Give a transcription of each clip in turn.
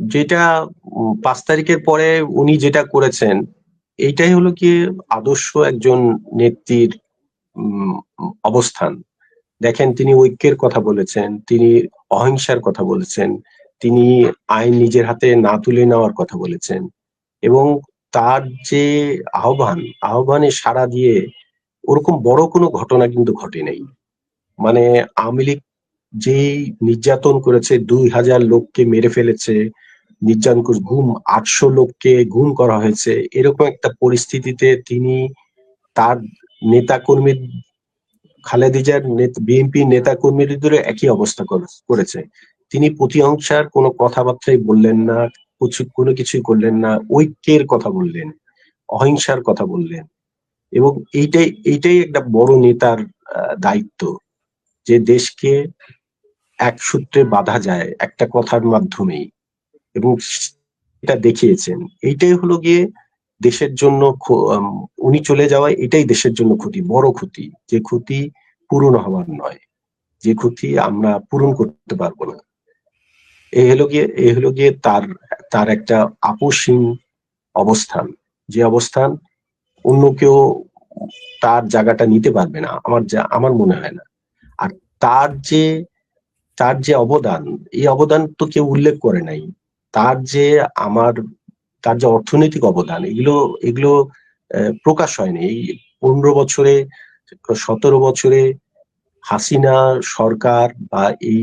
যেটা পাঁচ তারিখের পরে উনি যেটা করেছেন, এইটাই হলো কি আদর্শ একজন নেত্রীর অবস্থান। দেখেন, তিনি ঐক্যের কথা বলেছেন, তিনি অহিংসার কথা বলেছেন, তিনি আইন নিজের হাতে না তুলে নেওয়ার কথা বলেছেন এবং তার যে আহ্বান, আহ্বানে সাড়া দিয়ে ওরকম বড় কোনো ঘটনা কিন্তু ঘটে নাই। মানে আওয়ামী লীগ যেই নির্যাতন করেছে, দুই হাজার লোককে মেরে ফেলেছে নির্যাতন ঘুম, আটশো লোককে ঘুম করা হয়েছে। এরকম একটা পরিস্থিতিতে তিনি তার নেতা কর্মী খালেদিজার বিএনপি নেতা কর্মীদের একই অবস্থা করে- করেছে। তিনি প্রতিহিংসার কোনো কথাবার্তাই বললেন না, কিছু, কোনো কিছুই করলেন না, ঐক্যের কথা বললেন, অহিংসার কথা বললেন। এবং এইটাই এইটাই একটা বড় নেতার দায়িত্ব, যে দেশকে এক সূত্রে বাঁধা যায় একটা কথার মাধ্যমেই। এবং এটা দেখিয়েছেন। এইটাই হলো গিয়ে দেশের জন্য উনি চলে যাওয়ায় এটাই দেশের জন্য ক্ষতি, বড় ক্ষতি। যে ক্ষতি পূরণ হওয়ার নয়, যে ক্ষতি আমরা পূরণ করতে পারব না। এই হলো গিয়ে এই হলো গিয়ে তার তার একটা আপোষহীন অবস্থান। যে অবস্থান অন্য কেউ তার জায়গাটা নিতে পারবে না, আমার যা, আমার মনে হয় না। আর তার যে তার যে অবদান, এই অবদান তো কেউ উল্লেখ করে নাই। তার যে আমার, তার যে অর্থনৈতিক অবদান, এগুলো এগুলো প্রকাশ হয়নি। এই পনেরো বছরে, সতেরো বছরে হাসিনা সরকার বা এই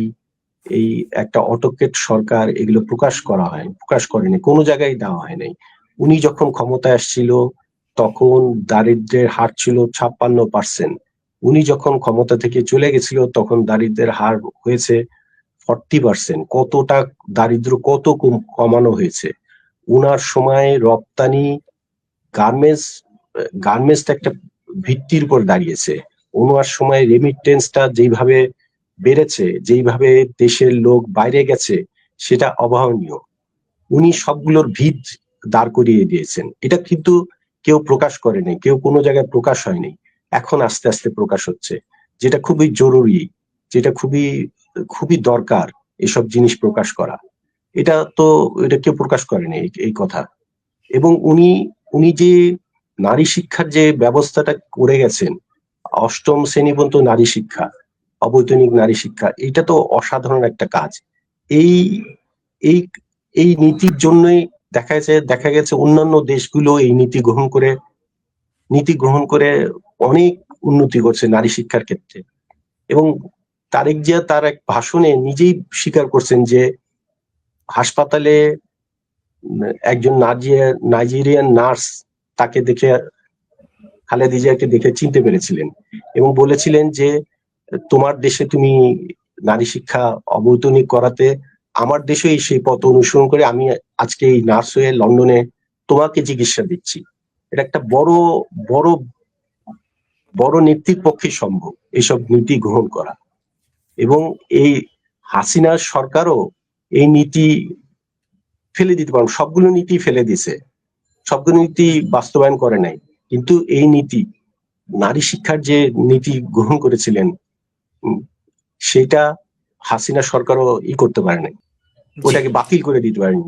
এই একটা অটোকেট সরকার এগুলো প্রকাশ করা হয়, প্রকাশ করেনি, কোনো জায়গায় দেওয়া হয় নাই। উনি যখন ক্ষমতায় আসছিল, তখন দারিদ্র্যের হার ছিল ছাপ্পান্ন পার্সেন্ট। উনি যখন ক্ষমতা থেকে চলে গেছিল, তখন দারিদ্র্যের হার হয়েছে ফর্টি পার্সেন্ট, কতটা দারিদ্র কত কম- কমানো হয়েছে। উনার সময় রপ্তানি গার্মেন্টস গার্মেন্টস একটা ভিত্তির উপর দাঁড়িয়েছে। ওনার সময় রেমিটেন্সটা যেইভাবে বেড়েছে, যেইভাবে দেশের লোক বাইরে গেছে, সেটা অভাবনীয়। উনি সবগুলোর ভিত দাঁড় করিয়ে দিয়েছেন। এটা কিন্তু কেউ প্রকাশ করেনি কেউ কোনো জায়গায় প্রকাশ হয়নি। এখন আস্তে আস্তে প্রকাশ হচ্ছে, যেটা খুবই জরুরি, যেটা খুবই খুবই দরকার এসব জিনিস প্রকাশ করা। এটা তো, এটা কেউ প্রকাশ করেনি এই- কথা। এবং উনি উনি যে নারী শিক্ষার যে ব্যবস্থাটা করে গেছেন, অষ্টম শ্রেণি পর্যন্ত নারী শিক্ষা, অবৈতনিক নারী শিক্ষা এটা তো অসাধারণ একটা কাজ। এই এই এই নীতির জন্যই দেখা গেছে দেখা গেছে অন্যান্য দেশগুলো এই নীতি গ্রহণ করে, নীতি গ্রহণ করে অনেক উন্নতি করছে নারী শিক্ষার ক্ষেত্রে। এবং তারেক জিয়া তার এক ভাষণে নিজেই স্বীকার করছেন যে হাসপাতালে একজন নাইজে- নাইজেরিয়ান নার্স তাকে দেখে, খালেদা জিয়াকে দেখে চিনতে পেরেছিলেন এবং বলেছিলেন যে তোমার দেশে তুমি নারী শিক্ষা অবৈতনিক করাতে আমার দেশেই সেই পথ অনুসরণ করে আমি আজকে এই নার্স হয়ে লন্ডনে তোমাকে চিকিৎসা দিচ্ছি। এটা একটা বড় বড় বড় নেত্রীর পক্ষে সম্ভব এইসব নীতি গ্রহণ করা। এবং এই হাসিনা সরকারও এই নীতি ফেলে দিতে পারেন সবগুলো নীতি ফেলে দিছে। সবগুলো নীতি বাস্তবায়ন করে নাই। কিন্তু এই নীতি নারী শিক্ষার যে নীতি গ্রহণ করেছিলেন সেটা হাসিনা সরকারও ই করতে পারেনি নাই। ওটাকে বাতিল করে দিতে পারেনি।